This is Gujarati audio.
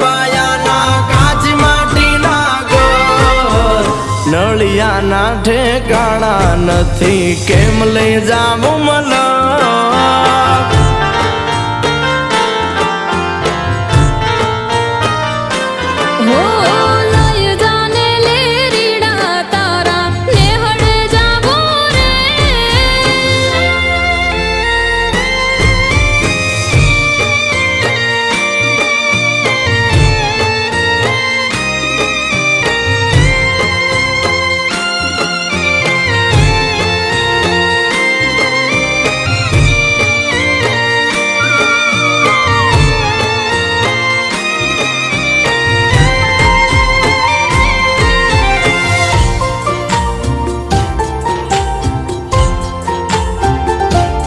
પાયાના કાચ માટીના ગોર નળિયાના ઠેકાણા નથી. કેમ લઈ જાવું મલા